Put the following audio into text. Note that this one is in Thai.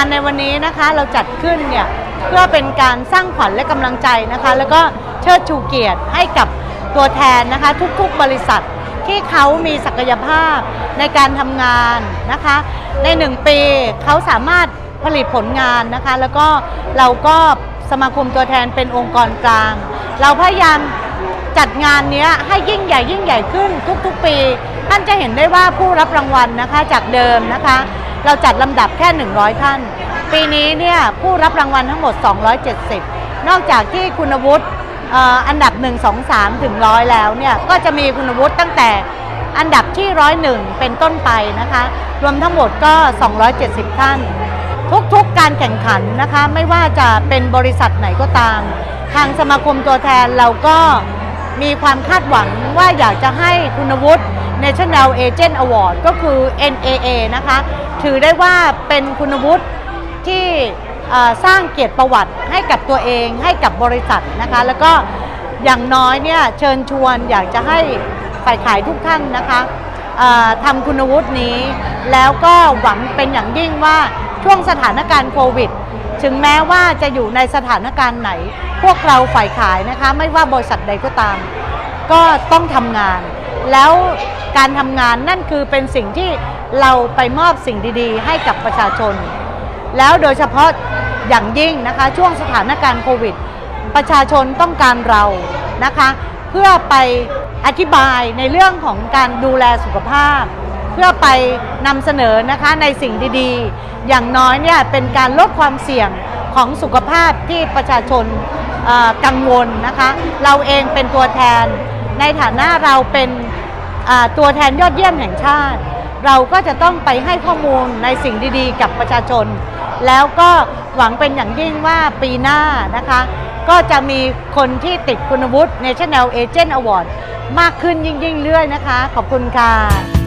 านในวันนี้นะคะเราจัดขึ้นเนี่ยเพื่อเป็นการสร้างขวัญและกำลังใจนะคะ แล้วก็เชิดชูเกียรติให้กับตัวแทนนะคะทุกๆบริษัทที่เขามีศักยภาพในการทำงานนะคะ ในหนึ่งปีเขาสามารถผลิตผลงานนะคะ แล้วก็เราก็สมาคมตัวแทนเป็นองค์กรกลาง เราพยายามจัดงานเนี้ยให้ยิ่งใหญ่ยิ่งใหญ่ขึ้นทุกๆปี ท่านจะเห็นได้ว่าผู้รับรางวัลนะคะจากเดิมนะคะ เราจัดลำดับแค่ 100 ท่าน ปีนี้เนี่ยผู้รับรางวัลทั้งหมด 270 นอกจากที่คุณวุฒิอันดับ 1 2 3 ถึงร้อยแล้วเนี่ยก็จะมีคุณวุฒิตั้งแต่อันดับที่ร้อยหนึ่งเป็นต้นไปนะคะ รวมทั้งหมดก็ 270 ท่าน ทุกๆการแข่งขันนะคะ ไม่ว่าจะเป็นบริษัทไหนก็ตาม ทางสมาคมตัวแทนเราก็มีความคาดหวังว่าอยากจะให้คุณวุฒิ National Agent Award ก็คือ NAA นะคะ ถือได้ว่าเป็นคุณวุฒิที่สร้างเกียรติประวัติให้กับตัวเองให้กับบริษัทนะคะ แล้วก็อย่างน้อยเนี่ยเชิญชวนอยากจะให้ฝ่ายขายทุกท่านนะคะทำคุณวุฒินี้ แล้วก็หวังเป็นอย่างยิ่งว่าช่วงสถานการณ์โควิด ถึงแม้ว่าจะอยู่ในสถานการณ์ไหน พวกเราฝ่ายขายนะคะ ไม่ว่าบริษัทใดก็ตาม ก็ต้องทำงาน แล้วการทำงานนั่นคือเป็นสิ่งที่เราไปมอบสิ่งดีๆ ให้กับประชาชน แล้วโดยเฉพาะอย่างยิ่งนะคะช่วงสถานการณ์โควิด ประชาชนต้องการเรานะคะ เพื่อไปอธิบายในเรื่องของการดูแลสุขภาพ เพื่อไปนำเสนอนะคะในสิ่งดีๆ อย่างน้อยเนี่ยเป็นการลดความเสี่ยงของสุขภาพที่ประชาชนกังวลนะคะ เราเองเป็นตัวแทน ในฐานะเราเป็นตัวแทนยอดเยี่ยมแห่งชาติ เราก็จะต้องไปให้ข้อมูลในสิ่งดีๆ กับประชาชน แล้วก็หวังเป็นอย่างยิ่งว่าปีหน้านะคะ ก็จะมีคนที่ติดคุณวุฒิ National Agent Award มากขึ้นยิ่งๆเรื่อยนะคะ ขอบคุณค่ะ